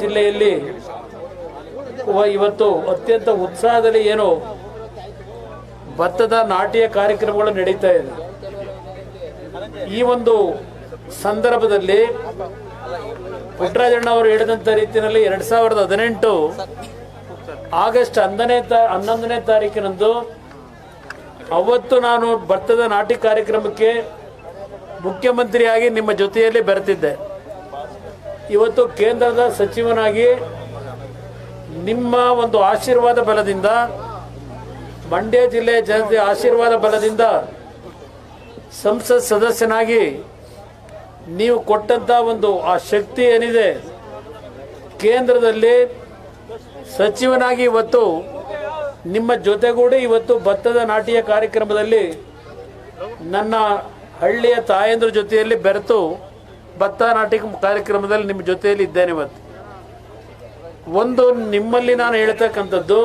ಜಿಲ್ಲೆಯಲ್ಲಿ ಇವತ್ತು ಅತ್ಯಂತ ಉತ್ಸಾಹದಲ್ಲಿ ಏನು ಭತ್ತದ ನಾಟಿಯ ಕಾರ್ಯಕ್ರಮಗಳು ನಡೀತಾ ಇದೆ. ಈ ಒಂದು ಸಂದರ್ಭದಲ್ಲಿ ಪುಟ್ಟರಾಜಣ್ಣ ಅವರು ಹೇಳಿದಂತ ರೀತಿಯಲ್ಲಿ ಎರಡ್ ಸಾವಿರದ ಹದಿನೆಂಟು ಆಗಸ್ಟ್ ಹನ್ನೊಂದನೇ ಹನ್ನೊಂದನೇ ತಾರೀಕಿನಂದು ಅವತ್ತು ನಾನು ಭತ್ತದ ನಾಟಿ ಕಾರ್ಯಕ್ರಮಕ್ಕೆ ಮುಖ್ಯಮಂತ್ರಿಯಾಗಿ ನಿಮ್ಮ ಜೊತೆಯಲ್ಲಿ ಬೆರೆತಿದ್ದೆ ಇವತ್ತು ಕೇಂದ್ರದ ಸಚಿವನಾಗಿ ನಿಮ್ಮ ಒಂದು ಆಶೀರ್ವಾದ ಬಲದಿಂದ ಮಂಡ್ಯ ಜಿಲ್ಲೆಯ ಜನತೆ ಆಶೀರ್ವಾದ ಬಲದಿಂದ ಸಂಸತ್ ಸದಸ್ಯನಾಗಿ ನೀವು ಕೊಟ್ಟಂತ ಒಂದು ಆ ಶಕ್ತಿ ಏನಿದೆ, ಕೇಂದ್ರದಲ್ಲಿ ಸಚಿವನಾಗಿ ಇವತ್ತು ನಿಮ್ಮ ಜೊತೆಗೂಡಿ ಇವತ್ತು ಭತ್ತದ ನಾಟಿಯ ಕಾರ್ಯಕ್ರಮದಲ್ಲಿ ನನ್ನ ಹಳ್ಳಿಯ ತಾಯಂದ್ರ ಜೊತೆಯಲ್ಲಿ ಬೆರೆತು ಭತ್ತ ನಾಟಿ ಕಾರ್ಯಕ್ರಮದಲ್ಲಿ ನಿಮ್ಮ ಜೊತೆಯಲ್ಲಿ ಇದ್ದೇನೆ ಇವತ್ತು. ಒಂದು ನಿಮ್ಮಲ್ಲಿ ನಾನು ಹೇಳ್ತಕ್ಕಂಥದ್ದು,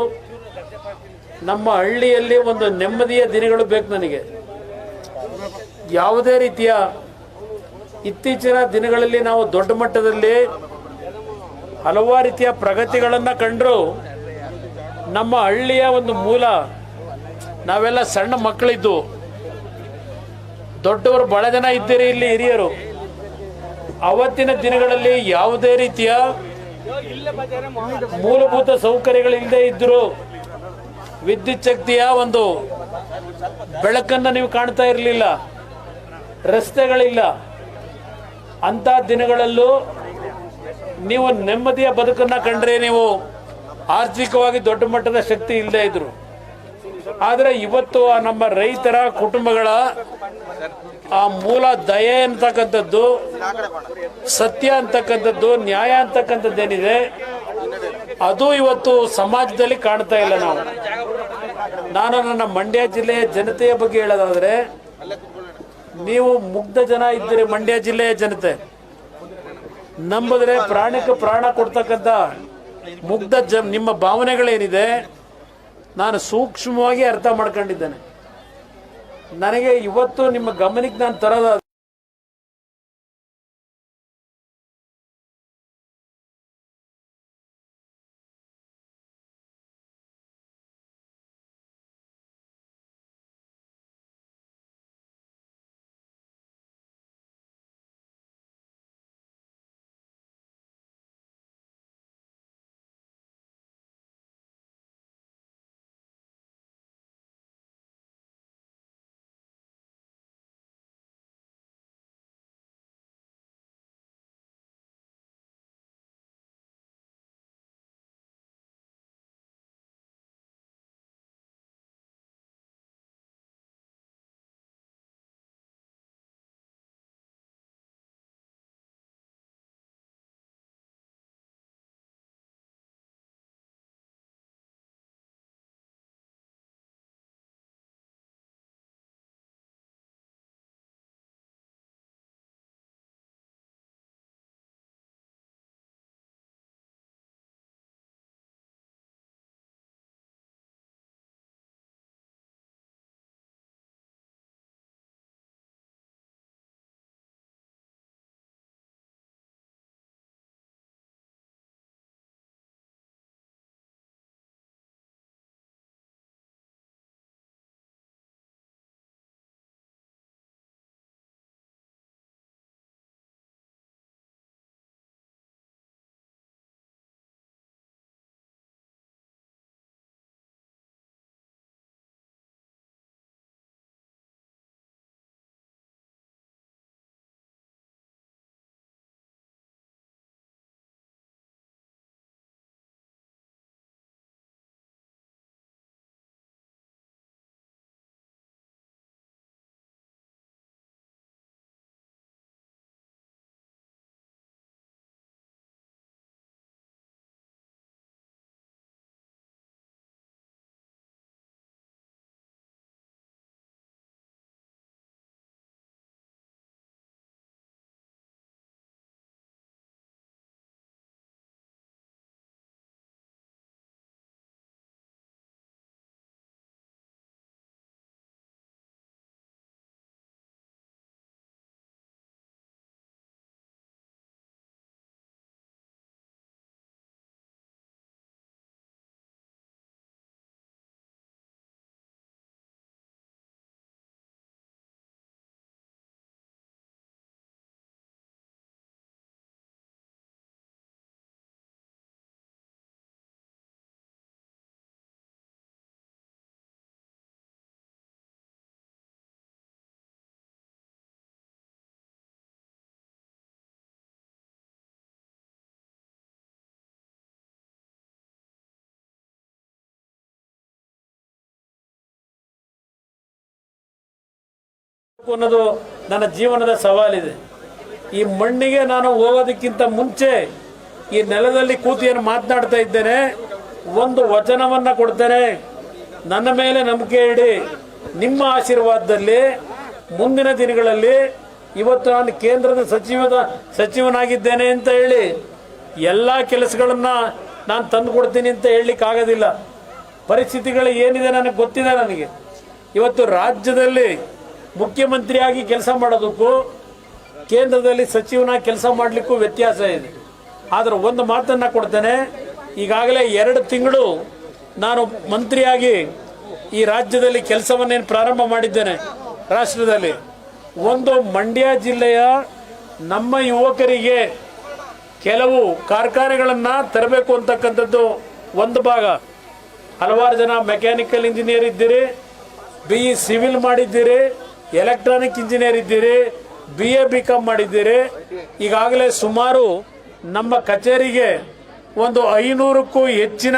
ನಮ್ಮ ಹಳ್ಳಿಯಲ್ಲಿ ಒಂದು ನೆಮ್ಮದಿಯ ದಿನಗಳು ಬೇಕು ನನಗೆ. ಯಾವುದೇ ರೀತಿಯ ಇತ್ತೀಚಿನ ದಿನಗಳಲ್ಲಿ ನಾವು ದೊಡ್ಡ ಮಟ್ಟದಲ್ಲಿ ಹಲವಾರು ರೀತಿಯ ಪ್ರಗತಿಗಳನ್ನು ಕಂಡರೂ, ನಮ್ಮ ಹಳ್ಳಿಯ ಒಂದು ಮೂಲ, ನಾವೆಲ್ಲ ಸಣ್ಣ ಮಕ್ಕಳಿದ್ದು. ದೊಡ್ಡವರು ಬಹಳ ಜನ ಇದ್ದೀರಿ ಇಲ್ಲಿ ಹಿರಿಯರು. ಅವತ್ತಿನ ದಿನಗಳಲ್ಲಿ ಯಾವುದೇ ರೀತಿಯ ಮೂಲಭೂತ ಸೌಕರ್ಯಗಳಿಲ್ಲದೆ ಇದ್ದರು ವಿದ್ಯುತ್ ಶಕ್ತಿಯ ಒಂದು ಬೆಳಕನ್ನು ನೀವು ಕಾಣ್ತಾ ಇರಲಿಲ್ಲ, ರಸ್ತೆಗಳಿಲ್ಲ ಅಂತ ದಿನಗಳಲ್ಲೂ ನೀವು ನೆಮ್ಮದಿಯ ಬದುಕನ್ನ ಕಂಡ್ರೆ ನೀವು ಆರ್ಥಿಕವಾಗಿ ದೊಡ್ಡ ಮಟ್ಟದ ಶಕ್ತಿ ಇಲ್ಲದೆ ಇದ್ರು ಆದರೆ ಇವತ್ತು ನಮ್ಮ ರೈತರ ಕುಟುಂಬಗಳ ಆ ಮೂಲ ದಯೆ ಅಂತಕ್ಕಂಥದ್ದು, ಸತ್ಯ ಅಂತಕ್ಕಂಥದ್ದು, ನ್ಯಾಯ ಅಂತಕ್ಕಂಥದ್ದು ಏನಿದೆ ಅದು ಇವತ್ತು ಸಮಾಜದಲ್ಲಿ ಕಾಣ್ತಾ ಇಲ್ಲ ನಾವು. ನಾನು ನನ್ನ ಮಂಡ್ಯ ಜಿಲ್ಲೆಯ ಜನತೆಯ ಬಗ್ಗೆ ಹೇಳೋದಾದ್ರೆ, ನೀವು ಮುಗ್ಧ ಜನ ಇದ್ದೀರಿ ಮಂಡ್ಯ ಜಿಲ್ಲೆಯ ಜನತೆ. ನಂಬಿದ್ರೆ ಪ್ರಾಣಕ್ಕೆ ಪ್ರಾಣ ಕೊಡ್ತಕ್ಕಂಥ ಮುಗ್ಧ ಜ, ನಿಮ್ಮ ಭಾವನೆಗಳೇನಿದೆ, ನಾನು ಸೂಕ್ಷ್ಮವಾಗಿ ಅರ್ಥ ಮಾಡ್ಕೊಂಡಿದ್ದೇನೆ. ನನಗೆ ಇವತ್ತು ನಿಮ್ಮ ಗಮನಕ್ಕೆ ನಾನು ತರೋದ ಅನ್ನೋದು ನನ್ನ ಜೀವನದ ಸವಾಲಿದೆ. ಈ ಮಣ್ಣಿಗೆ ನಾನು ಹೋಗೋದಕ್ಕಿಂತ ಮುಂಚೆ ಈ ನೆಲದಲ್ಲಿ ಕೂತು ಏನು ಮಾತನಾಡ್ತಾ ಇದ್ದೇನೆ. ಒಂದು ವಚನವನ್ನು ಕೊಡ್ತೇನೆ. ನನ್ನ ಮೇಲೆ ನಂಬಿಕೆ ಇಡಿ. ನಿಮ್ಮ ಆಶೀರ್ವಾದದಲ್ಲಿ ಮುಂದಿನ ದಿನಗಳಲ್ಲಿ ಇವತ್ತು ನಾನು ಕೇಂದ್ರದ ಸಚಿವದ ಸಚಿವನಾಗಿದ್ದೇನೆ ಅಂತ ಹೇಳಿ ಎಲ್ಲ ಕೆಲಸಗಳನ್ನು ನಾನು ತಂದು ಕೊಡ್ತೀನಿ ಅಂತ ಹೇಳಲಿಕ್ಕೆ ಆಗೋದಿಲ್ಲ ಪರಿಸ್ಥಿತಿಗಳು ಏನಿದೆ ನನಗೆ ಗೊತ್ತಿದೆ ನನಗೆ. ಇವತ್ತು ರಾಜ್ಯದಲ್ಲಿ ಮುಖ್ಯಮಂತ್ರಿಯಾಗಿ ಕೆಲಸ ಮಾಡೋದಕ್ಕೂ ಕೇಂದ್ರದಲ್ಲಿ ಸಚಿವನಾಗಿ ಕೆಲಸ ಮಾಡಲಿಕ್ಕೂ ವ್ಯತ್ಯಾಸ ಇದೆ. ಆದರೆ ಒಂದು ಮಾತನ್ನು ಕೊಡ್ತೇನೆ, ಈಗಾಗಲೇ ಎರಡು ತಿಂಗಳು ನಾನು ಮಂತ್ರಿಯಾಗಿ ಈ ರಾಜ್ಯದಲ್ಲಿ ಕೆಲಸವನ್ನೇನು ಪ್ರಾರಂಭ ಮಾಡಿದ್ದೇನೆ ರಾಷ್ಟ್ರದಲ್ಲಿ. ಒಂದು ಮಂಡ್ಯ ಜಿಲ್ಲೆಯ ನಮ್ಮ ಯುವಕರಿಗೆ ಕೆಲವು ಕಾರ್ಖಾನೆಗಳನ್ನು ತರಬೇಕು ಅಂತಕ್ಕಂಥದ್ದು ಒಂದು ಭಾಗ. ಹಲವಾರು ಜನ ಮೆಕ್ಯಾನಿಕಲ್ ಇಂಜಿನಿಯರ್ ಇದ್ದೀರಿ, ಬಿ ಸಿವಿಲ್ ಮಾಡಿದ್ದೀರಿ ಎಲೆಕ್ಟ್ರಾನಿಕ್ ಇಂಜಿನಿಯರ್ ಇದ್ದೀರಿ ಬಿ ಎ ಬಿ ಕಾಮ್ ಮಾಡಿದ್ದೀರಿ, ಈಗಾಗಲೇ ಸುಮಾರು ನಮ್ಮ ಕಚೇರಿಗೆ ಒಂದು ಐನೂರಕ್ಕೂ ಹೆಚ್ಚಿನ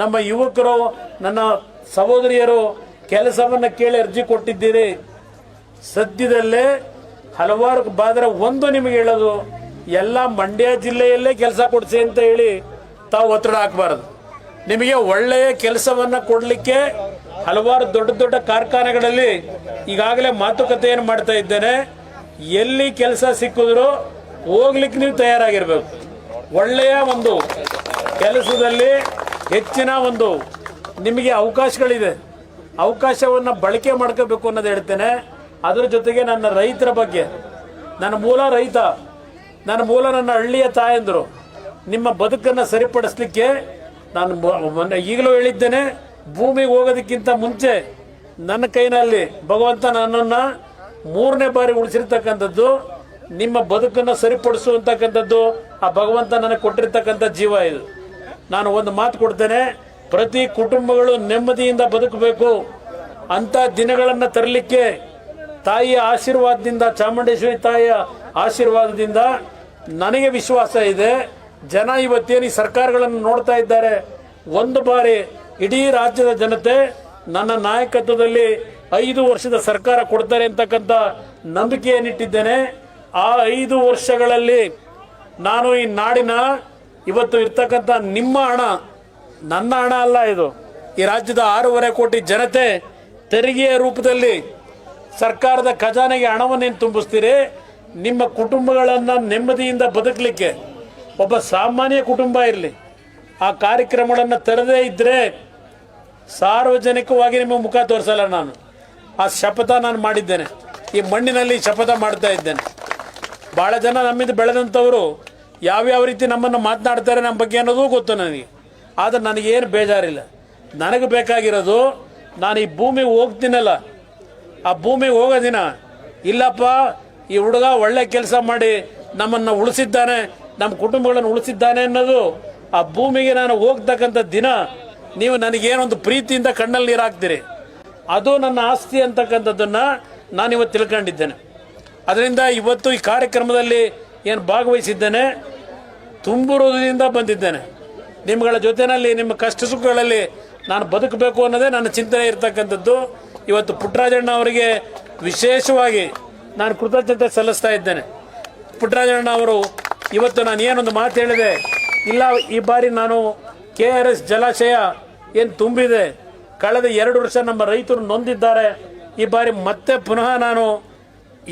ನಮ್ಮ ಯುವಕರು, ನನ್ನ ಸಹೋದರಿಯರು ಕೆಲಸವನ್ನು ಕೇಳಿ ಅರ್ಜಿ ಕೊಟ್ಟಿದ್ದೀರಿ. ಸದ್ಯದಲ್ಲೇ ಹಲವಾರು ಬಾದ್ರೆ ಒಂದು ನಿಮಗೆ ಹೇಳೋದು, ಎಲ್ಲ ಮಂಡ್ಯ ಜಿಲ್ಲೆಯಲ್ಲೇ ಕೆಲಸ ಕೊಡಿಸಿ ಅಂತ ಹೇಳಿ ತಾವು ಒತ್ತಡ ಹಾಕಬಾರದು. ನಿಮಗೆ ಒಳ್ಳೆಯ ಕೆಲಸವನ್ನ ಕೊಡಲಿಕ್ಕೆ ಹಲವಾರು ದೊಡ್ಡ ದೊಡ್ಡ ಕಾರ್ಖಾನೆಗಳಲ್ಲಿ ಈಗಾಗಲೇ ಮಾತುಕತೆಯನ್ನು ಮಾಡ್ತಾ ಇದ್ದೇನೆ. ಎಲ್ಲಿ ಕೆಲಸ ಸಿಕ್ಕಿದ್ರು ಹೋಗ್ಲಿಕ್ಕೆ ನೀವು ತಯಾರಾಗಿರ್ಬೇಕು. ಒಳ್ಳೆಯ ಒಂದು ಕೆಲಸದಲ್ಲಿ ಹೆಚ್ಚಿನ ಒಂದು ನಿಮಗೆ ಅವಕಾಶಗಳಿದೆ. ಅವಕಾಶವನ್ನು ಬಳಕೆ ಮಾಡ್ಕೋಬೇಕು ಅನ್ನೋದು ಹೇಳ್ತೇನೆ. ಅದರ ಜೊತೆಗೆ ನನ್ನ ರೈತರ ಬಗ್ಗೆ, ನನ್ನ ಮೂಲ ರೈತ, ನನ್ನ ಮೂಲ ನನ್ನ ಹಳ್ಳಿಯ ತಾಯಂದರು, ನಿಮ್ಮ ಬದುಕನ್ನು ಸರಿಪಡಿಸ್ಲಿಕ್ಕೆ ನಾನು ಈಗಲೂ ಹೇಳಿದ್ದೇನೆ. ಭೂಮಿಗೆ ಹೋಗೋದಕ್ಕಿಂತ ಮುಂಚೆ ನನ್ನ ಕೈನಲ್ಲಿ ಭಗವಂತ ನನ್ನನ್ನು ಮೂರನೇ ಬಾರಿ ಉಳಿಸಿರ್ತಕ್ಕಂಥದ್ದು, ನಿಮ್ಮ ಬದುಕನ್ನು ಸರಿಪಡಿಸುವಂತಕ್ಕಂಥದ್ದು, ಆ ಭಗವಂತ ನನಗೆ ಕೊಟ್ಟಿರ್ತಕ್ಕಂಥ ಜೀವ ಇದು. ನಾನು ಒಂದು ಮಾತು ಕೊಡ್ತೇನೆ, ಪ್ರತಿ ಕುಟುಂಬಗಳು ನೆಮ್ಮದಿಯಿಂದ ಬದುಕಬೇಕು. ಅಂತ ದಿನಗಳನ್ನು ತರಲಿಕ್ಕೆ ತಾಯಿಯ ಆಶೀರ್ವಾದದಿಂದ, ಚಾಮುಂಡೇಶ್ವರಿ ತಾಯಿಯ ಆಶೀರ್ವಾದದಿಂದ ನನಗೆ ವಿಶ್ವಾಸ ಇದೆ. ಜನ ಇವತ್ತೇನು ಸರ್ಕಾರಗಳನ್ನು ನೋಡ್ತಾ ಇದ್ದಾರೆ? ಒಂದು ಬಾರಿ ಇಡೀ ರಾಜ್ಯದ ಜನತೆ ನನ್ನ ನಾಯಕತ್ವದಲ್ಲಿ ಐದು ವರ್ಷದ ಸರ್ಕಾರ ಕೊಡ್ತಾರೆ ಅಂತಕ್ಕಂಥ ನಂಬಿಕೆಯನ್ನಿಟ್ಟಿದ್ದೇನೆ ಆ ಐದು ವರ್ಷಗಳಲ್ಲಿ ನಾನು ಈ ನಾಡಿನ ಇವತ್ತು ಇರ್ತಕ್ಕಂಥ ನಿಮ್ಮ ಹಣ, ನನ್ನ ಹಣ ಅಲ್ಲ ಇದು, ಈ ರಾಜ್ಯದ ಆರೂವರೆ ಕೋಟಿ ಜನತೆ ತೆರಿಗೆಯ ರೂಪದಲ್ಲಿ ಸರ್ಕಾರದ ಖಜಾನೆಗೆ ಹಣವನ್ನೇನು ತುಂಬಿಸ್ತೀರಿ? ನಿಮ್ಮ ಕುಟುಂಬಗಳನ್ನು ನೆಮ್ಮದಿಯಿಂದ ಬದುಕಲಿಕ್ಕೆ, ಒಬ್ಬ ಸಾಮಾನ್ಯ ಕುಟುಂಬ ಇರಲಿ, ಆ ಕಾರ್ಯಕ್ರಮಗಳನ್ನು ತೆರೆದೇ ಇದ್ದರೆ ಸಾರ್ವಜನಿಕವಾಗಿ ನಿಮ್ಮ ಮುಖ ತೋರಿಸಲ್ಲ ನಾನು. ಆ ಶಪಥ ನಾನು ಮಾಡಿದ್ದೇನೆ. ಈ ಮಣ್ಣಿನಲ್ಲಿ ಶಪಥ ಮಾಡ್ತಾ ಇದ್ದೇನೆ. ಭಾಳ ಜನ ನಮ್ಮಿಂದ ಬೆಳೆದಂಥವರು ಯಾವ್ಯಾವ ರೀತಿ ನಮ್ಮನ್ನು ಮಾತನಾಡ್ತಾರೆ ನಮ್ಮ ಬಗ್ಗೆ ಅನ್ನೋದು ಗೊತ್ತು ನನಗೆ. ಆದರೆ ನನಗೇನು ಬೇಜಾರಿಲ್ಲ. ನನಗೆ ಬೇಕಾಗಿರೋದು ನಾನು ಈ ಭೂಮಿಗೆ ಹೋಗ್ತೀನಲ್ಲ. ಆ ಭೂಮಿಗೆ ಹೋಗೋ ದಿನ, ಇಲ್ಲಪ್ಪ, ಈ ಹುಡುಗ ಒಳ್ಳೆ ಕೆಲಸ ಮಾಡಿ ನಮ್ಮನ್ನು ಉಳಿಸಿದ್ದಾನೆ, ನಮ್ಮ ಕುಟುಂಬಗಳನ್ನು ಉಳಿಸಿದ್ದಾನೆ ಅನ್ನೋದು ಆ ಭೂಮಿಗೆ ನಾನು ಹೋಗ್ತಕ್ಕಂಥ ದಿನ ನೀವು ನನಗೇನೊಂದು ಪ್ರೀತಿಯಿಂದ ಕಣ್ಣಲ್ಲಿ ನೀರು ಹಾಕ್ತೀರಿ ಅದು ನನ್ನ ಆಸ್ತಿ ಅಂತಕ್ಕಂಥದ್ದನ್ನು ನಾನಿವತ್ತು ತಿಳ್ಕೊಂಡಿದ್ದೇನೆ. ಅದರಿಂದ ಇವತ್ತು ಈ ಕಾರ್ಯಕ್ರಮದಲ್ಲಿ ಏನು ಭಾಗವಹಿಸಿದ್ದೇನೆ ತುಂಬು ಹೃದಯದಿಂದ ಬಂದಿದ್ದೇನೆ. ನಿಮ್ಮಗಳ ಜೊತೆಯಲ್ಲಿ ನಿಮ್ಮ ಕಷ್ಟ ಸುಖಗಳಲ್ಲಿ ನಾನು ಬದುಕಬೇಕು ಅನ್ನೋದೇ ನನ್ನ ಚಿಂತನೆ ಇರತಕ್ಕಂಥದ್ದು. ಇವತ್ತು ಪುಟ್ಟರಾಜಣ್ಣ ಅವರಿಗೆ ವಿಶೇಷವಾಗಿ ನಾನು ಕೃತಜ್ಞತೆ ಸಲ್ಲಿಸ್ತಾ ಇದ್ದೇನೆ. ಪುಟ್ಟರಾಜಣ್ಣ ಅವರು, ಇವತ್ತು ನಾನು ಏನೊಂದು ಮಾತು ಹೇಳಿದೆ, ಇಲ್ಲ, ಈ ಬಾರಿ ನಾನು ಕೆ ಆರ್ ಎಸ್ ಜಲಾಶಯ ಏನು ತುಂಬಿದೆ? ಕಳೆದ ಎರಡು ವರ್ಷ ನಮ್ಮ ರೈತರು ನೊಂದಿದ್ದಾರೆ. ಈ ಬಾರಿ ಮತ್ತೆ ಪುನಃ ನಾನು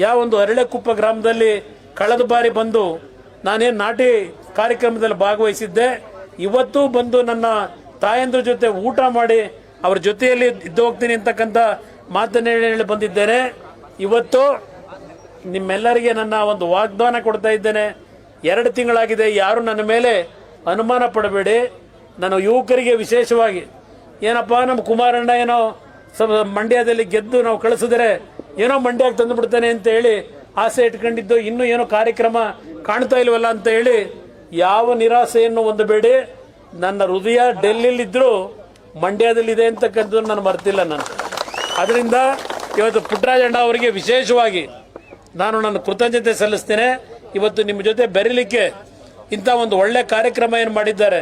ಯಾವ ಒಂದು ಅರಳೆಕುಪ್ಪ ಗ್ರಾಮದಲ್ಲಿ ಕಳೆದ ಬಾರಿ ಬಂದು ನಾನೇನು ನಾಟಿ ಕಾರ್ಯಕ್ರಮದಲ್ಲಿ ಭಾಗವಹಿಸಿದ್ದೆ. ಇವತ್ತು ಬಂದು ನನ್ನ ತಾಯಂದ್ರ ಜೊತೆ ಊಟ ಮಾಡಿ ಅವ್ರ ಜೊತೆಯಲ್ಲಿ ಇದ್ದು ಹೋಗ್ತೀನಿ ಅಂತಕ್ಕಂಥ ಮಾತನ್ನ ಹೇಳಿ ಬಂದಿದ್ದೇನೆ. ಇವತ್ತು ನಿಮ್ಮೆಲ್ಲರಿಗೆ ನನ್ನ ಒಂದು ವಾಗ್ದಾನ ಕೊಡ್ತಾ ಇದ್ದೇನೆ. ಎರಡು ತಿಂಗಳಾಗಿದೆ, ಯಾರು ನನ್ನ ಮೇಲೆ ಅನುಮಾನ ಪಡಬೇಡಿ. ನಾನು ಯುವಕರಿಗೆ ವಿಶೇಷವಾಗಿ, ಏನಪ್ಪ ನಮ್ಮ ಕುಮಾರಣ್ಣ ಏನೋ ಮಂಡ್ಯದಲ್ಲಿ ಗೆದ್ದು ನಾವು ಕಳಿಸಿದ್ರೆ ಏನೋ ಮಂಡ್ಯಕ್ಕೆ ತಂದು ಬಿಡ್ತಾನೆ ಅಂತ ಹೇಳಿ ಆಸೆ ಇಟ್ಕೊಂಡಿದ್ದು, ಇನ್ನೂ ಏನೋ ಕಾರ್ಯಕ್ರಮ ಕಾಣ್ತಾ ಇಲ್ವಲ್ಲ ಅಂತ ಹೇಳಿ ಯಾವ ನಿರಾಸೆಯನ್ನು ಹೊಂದಬೇಡಿ. ನನ್ನ ಹೃದಯ ಡೆಲ್ಲಿಲಿದ್ದರೂ ಮಂಡ್ಯದಲ್ಲಿದೆ ಅಂತಕ್ಕಂಥದ್ದು ನಾನು ಮರ್ತಿಲ್ಲ ನಾನು. ಅದರಿಂದ ಇವತ್ತು ಪುಟ್ಟರಾಜಣ್ಣ ಅವರಿಗೆ ವಿಶೇಷವಾಗಿ ನಾನು ನನ್ನ ಕೃತಜ್ಞತೆ ಸಲ್ಲಿಸ್ತೇನೆ. ಇವತ್ತು ನಿಮ್ಮ ಜೊತೆ ಬೆರೀಲಿಕ್ಕೆ ಇಂಥ ಒಂದು ಒಳ್ಳೆ ಕಾರ್ಯಕ್ರಮ ಏನು ಮಾಡಿದ್ದಾರೆ.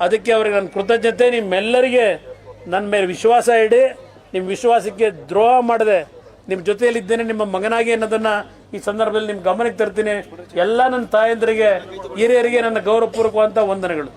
ಅದಕ್ಕೆ ಅವರಿಗೆ ನನ್ನ ಕೃತಜ್ಞತೆ. ನಿಮ್ಮೆಲ್ಲರಿಗೆ ನನ್ನ ಮೇಲೆ ವಿಶ್ವಾಸ ಇಡಿ. ನಿಮ್ಮ ವಿಶ್ವಾಸಕ್ಕೆ ದ್ರೋಹ ಮಾಡದೆ ನಿಮ್ಮ ಜೊತೆಯಲ್ಲಿದ್ದೇನೆ, ನಿಮ್ಮ ಮಗನಾಗಿ ಅನ್ನೋದನ್ನು ಈ ಸಂದರ್ಭದಲ್ಲಿ ನಿಮ್ಮ ಗಮನಕ್ಕೆ ತರ್ತೀನಿ. ಎಲ್ಲ ನನ್ನ ತಾಯಂದರಿಗೆ, ಹಿರಿಯರಿಗೆ ನನ್ನ ಗೌರವಪೂರ್ವಕವಾದಂಥ ವಂದನೆಗಳು.